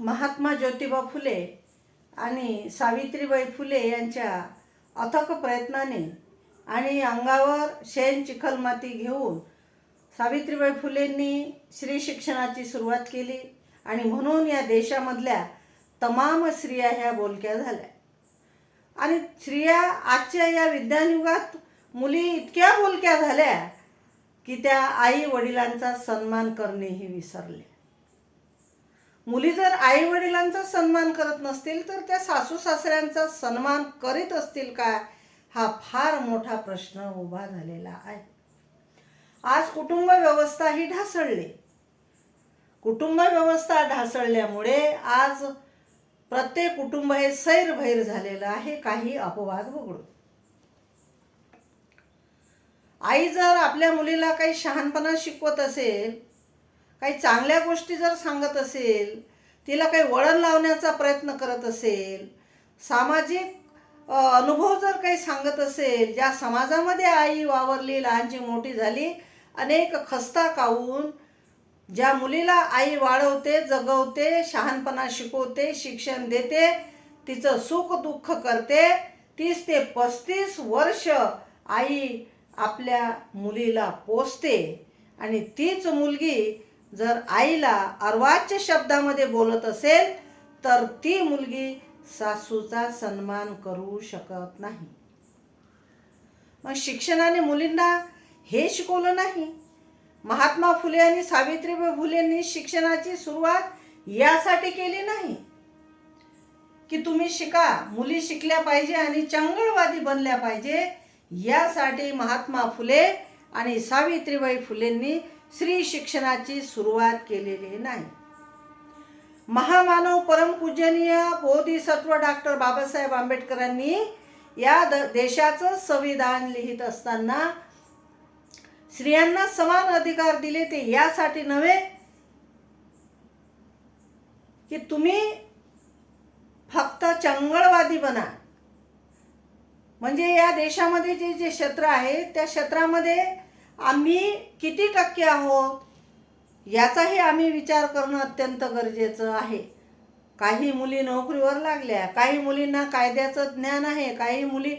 महात्मा ज्योतिबा फुले आणि सावित्रीबाई फुले यांच्या अथक प्रयत्नाने आणि अंगावर शेण चिखलमाती घेऊन सावित्रीबाई फुलेंनी स्त्री शिक्षणाची सुरुवात केली आणि म्हणून या देशामधल्या तमाम स्त्रिया ह्या बोलक्या झाल्या. आणि स्त्रिया आजच्या या विज्ञानयुगात मुली इतक्या बोलक्या झाल्या की त्या आई वडिलांचा सन्मान करणेही विसरले. मुली जर आई वडिलांचा सन्मान करत नसतील तर त्या सासू सासऱ्यांचा सन्मान करीत असतील का? हा फार मोठा प्रश्न उभा झालेला आहे. आज कुटुंब व्यवस्था ही ढासळली. कुटुंब व्यवस्था ढासळल्यामुळे आज प्रत्येक कुटुंब हे सैरभैर झालेलं आहे काही अपवाद वगळून. आई जर आपल्या मुलीला काही शहाणपणा शिकवत असेल काही चांगल्या गोष्टी जर सांगत असेल तिला काही वळण लावण्याचा प्रयत्न करत असेल सामाजिक अनुभव जर काही सांगत असेल ज्या समाजामध्ये आई वावरली लहानची मोठी झाली अनेक खस्ता कावून ज्या मुलीला आई वाढवते जगवते शहाणपणा शिकवते शिक्षण देते तिचं सुख दुःख करते तीस ते पस्तीस वर्ष आई आपल्या मुलीला पोसते आणि तीच मुलगी जर आईला अर्वाच्य शब्दामध्ये बोलत असेल तर ती मुलगी सासूचा सन्मान करू शकत नाही. मग शिक्षणाने मुलींना हे शिकवलं नाही. महात्मा फुले आणि सावित्रीबाई फुलेंनी शिक्षणाची सुरुवात यासाठी केली नाही. की तुम्ही शिका मुली शिकल्या पाहिजे आणि चंगळवादी बनल्या पाहिजे यासाठी महात्मा फुले आणि सावित्रीबाई फुलेंनी स्त्री शिक्षणाची सुरुवात केलेली नाही. महामानव परमपूजनीय बोधिसत्व डॉक्टर बाबासाहेब आंबेडकरांनी या द देशाचं संविधान लिहित असताना स्त्रियांना समान अधिकार दिले ते यासाठी नव्हे की तुम्ही फक्त चंगळवादी बना. म्हणजे या देशामध्ये जे जे क्षेत्र आहे त्या क्षेत्रामध्ये आम्ही किती टक्के आहोत? याचाही आम्ही विचार करणं अत्यंत गरजेचं आहे. काही मुली नोकरीवर लागल्या काही मुलींना कायद्याचं ज्ञान आहे काही मुली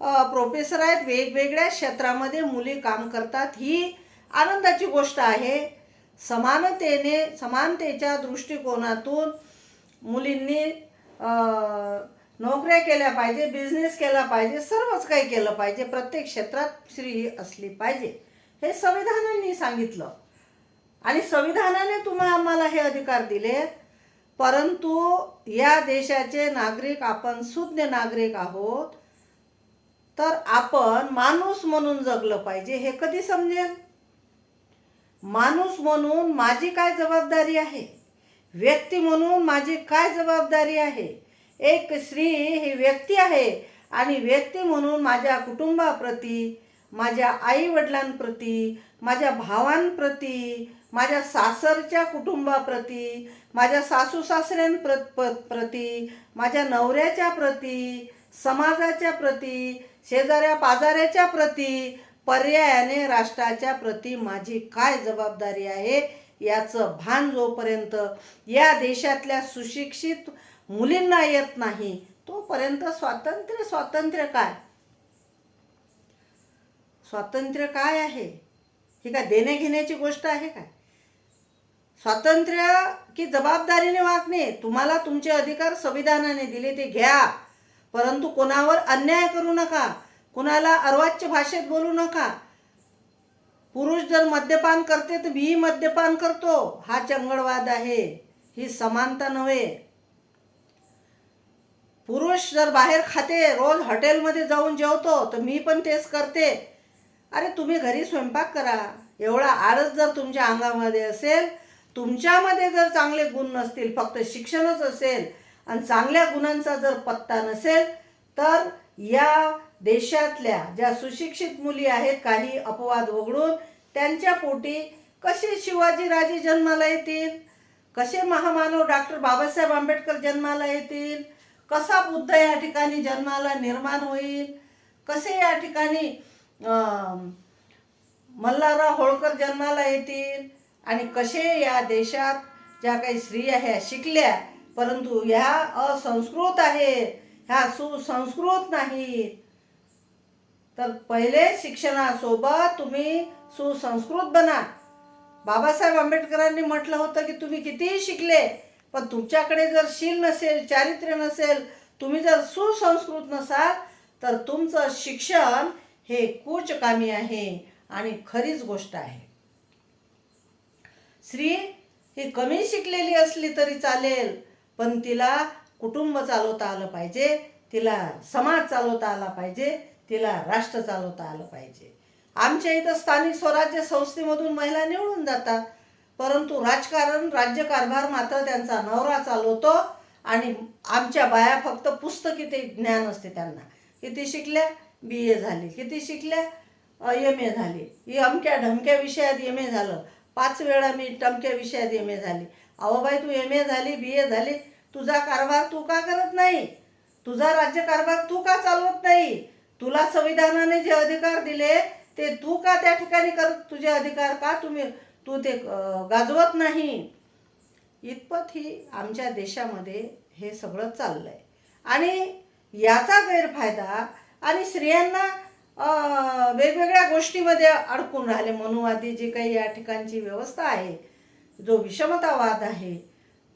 प्रोफेसर आहेत वेगवेगळ्या क्षेत्रामध्ये मुली काम करतात ही आनंदाची गोष्ट आहे. समानतेने समानतेच्या दृष्टिकोनातून मुलींनी नोकऱ्या केल्या पाहिजे बिझनेस केला पाहिजे सर्वच काही केलं पाहिजे. प्रत्येक क्षेत्रात स्त्री ही असली पाहिजे. हे संविधानाने सांगितलं. आणि संविधानाने तुम्हा आम्हाला हे अधिकार दिले. परंतु या देशाचे नागरिक आपण सुज्ञ नागरिक आहोत. तर आपण माणूस म्हणून जगलं पाहिजे हे कधी समजेल? माणूस म्हणून माझी काय जबाबदारी आहे? व्यक्ती म्हणून माझी काय जबाबदारी आहे? एक स्त्री ही व्यक्ती आहे आणि व्यक्ती म्हणून माझ्या कुटुंबाप्रती माझ्या आई वडिलांप्रती माझ्या भावांप्रती माझ्या सासरच्या कुटुंबाप्रती माझ्या सासू सासऱ्यांप्र प- प्रती माझ्या नवऱ्याच्या प्रती समाजाच्या प्रती शेजाऱ्या पाजाऱ्याच्या प्रती पर्यायाने राष्ट्राच्या प्रती माझी काय जबाबदारी आहे याचं भान जोपर्यंत या देशातल्या सुशिक्षित मुलींना येत नाही तोपर्यंत स्वातंत्र्य स्वातंत्र्य काय? स्वातंत्र्य काय आहे? ही काय देण्या घेण्याची गोष्ट आहे काय? स्वातंत्र्य की जबाबदारीने वागणे तुम्हाला तुमचे अधिकार संविधानाने दिले ते घ्या. परंतु कोणावर अन्याय करू नका. कुणाला अर्वाच्य भाषेत बोलू नका. पुरुष जर मद्यपान करते तर मीही मद्यपान करतो. हा चंगळवाद आहे. ही समानता नव्हे. पुरुष जर बाहेर खाते रोज हॉटेलमध्ये जाऊन जेवतो तर मी पण तेच करते. अरे तुम्ही घरी स्वयंपाक करा. एवढा आळस जर तुमच्या अंगामध्ये असेल तुमच्यामध्ये जर चांगले गुण नसतील फक्त शिक्षणच असेल आणि चांगल्या गुणांचा जर पत्ता नसेल तर या देशातल्या ज्या सुशिक्षित मुली आहेत काही अपवाद वगळून त्यांच्या पोटी कसे शिवाजीराजे जन्माला येतील? कसे महामानव डॉक्टर बाबासाहेब आंबेडकर जन्माला येतील? कसा बुद्ध या ठिकाणी जन्माला निर्माण होईल? कसे या ठिकाणी मल्हारराव होळकर जन्माला येतील. आणि कसे या देशात ज्या काही स्त्रिया ह्या शिकल्या परंतु ह्या असंस्कृत आहेत. ह्या सुसंस्कृत नाहीत. तर पहिले शिक्षणासोबत तुम्ही सुसंस्कृत बना. बाबासाहेब आंबेडकरांनी म्हटलं होतं की तुम्ही कितीही शिकले पण तुमच्याकडे जर शील नसेल चारित्र्य नसेल तुम्ही जर सुसंस्कृत नसाल तर तुमचं शिक्षण हे कूचकामी आहे आणि खरीच गोष्ट आहे. स्त्री ही कमी शिकलेली असली तरी चालेल पण तिला कुटुंब चालवता आलं पाहिजे तिला समाज चालवता आला पाहिजे तिला राष्ट्र चालवता आलं पाहिजे. आमच्या इथं स्थानिक स्वराज्य संस्थेमधून महिला निवडून जातात परंतु राजकारण राज्यकारभार मात्र त्यांचा नवरा चालवतो आणि आमच्या बाया फक्त पुस्तकी ते ज्ञान असते त्यांना. किती शिकल्या? बी ए झाली. किती शिकल्या? एम ए झाली. ही अमक्या ढमक्या विषयात एम ए झालं. पाच वेळा मी टमक्या विषयात एम ए झाली. अहो बाई तू एम ए झाली बी ए झाली. तुझा कारभार तू का करत नाही? तुझा राज्यकारभार तू का चालवत नाही? तुला संविधानाने जे अधिकार दिले ते तू का त्या ठिकाणी करत तुझे अधिकार का तुम्ही तू ते गाजवत नाही? इतपत ही आमच्या देशामध्ये हे सगळं चाललंय. आणि याचा गैरफायदा आणि स्त्रियांना वेगवेगळ्या गोष्टीमध्ये अडकून राहिले. मनुवादी जी काही या ठिकाणची व्यवस्था आहे जो विषमतावाद आहे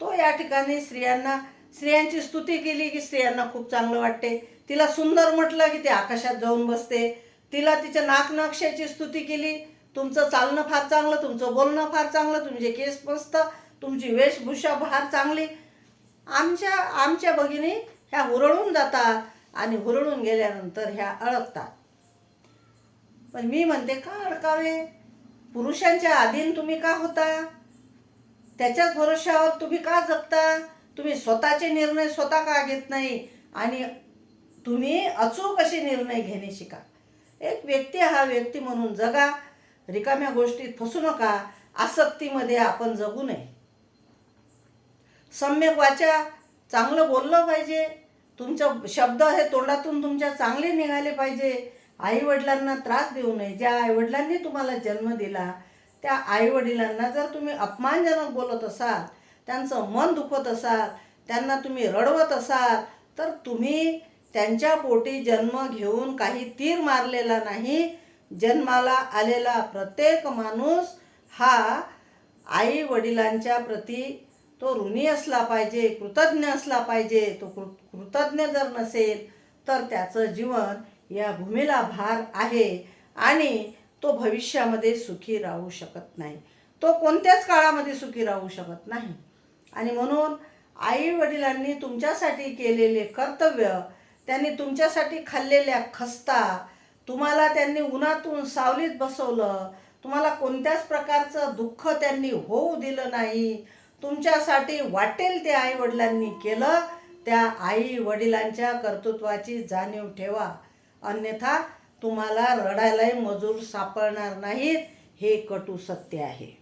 तो या ठिकाणी स्त्रियांना स्त्रियांची स्तुती केली की स्त्रियांना खूप चांगलं वाटते. तिला सुंदर म्हटलं की ते आकाशात जाऊन बसते. तिला तिच्या नाकनक्षाची स्तुती केली तुमचं चालणं फार चांगलं तुमचं बोलणं फार चांगलं तुमचे केस मस्त तुमची वेशभूषा फार चांगली. आमच्या आमच्या भगिनी ह्या हुरळून जातात. आणि हुरळून गेल्यानंतर ह्या अडकतात. पण मी म्हणते का अडकावे? पुरुषांच्या अधीन तुम्ही का होता? त्याच्याच भरोश्यावर तुम्ही का जगता? तुम्ही स्वतःचे निर्णय स्वतः का घेत नाही? आणि तुम्ही अचूक असे निर्णय घेणे शिका. एक व्यक्ती हा व्यक्ती म्हणून जगा. रिकाम्या गोष्टीत फसू नका. आसक्तीमध्ये आपण जगू नये. सम्यक वाचा. चांगलं बोललं पाहिजे. तुमचं शब्द हे तोंडातून तुमच्या चांगले निघाले पाहिजे. आईवडिलांना त्रास देऊ नये. ज्या आईवडिलांनी तुम्हाला जन्म दिला त्या आईवडिलांना जर तुम्ही अपमानजनक बोलत असाल त्यांचं मन दुखत असाल त्यांना तुम्ही रडवत असाल तर तुम्ही त्यांच्या पोटी जन्म घेऊन काही तीर मारलेला नाही. जन्माला आलेला प्रत्येक माणूस हा आई वडिलांच्या प्रती तो ऋणी असला पाहिजे कृतज्ञ असला पाहिजे तो कृतज्ञ जर नसेल तर त्याचं जीवन या भूमीला भार आहे आणि तो भविष्यामध्ये सुखी राहू शकत नाही. तो कोणत्याच काळामध्ये सुखी राहू शकत नाही. आणि म्हणून आई वडिलांनी तुमच्यासाठी केलेले कर्तव्य त्यांनी तुमच्यासाठी खाल्लेल्या खस्ता तुम्हाला त्यांनी उन्हातून सावलीत बसवलं तुम्हाला कोणत्याच प्रकारचं दुःख त्यांनी होऊ दिलं नाही तुमच्यासाठी वाटेल ते आई वडिलांनी केलं त्या आई वडिलांच्या कर्तृत्वाची जाणीव ठेवा. अन्यथा तुम्हाला रडायलाही मजूर सापडणार नाहीत हे कटू सत्य आहे.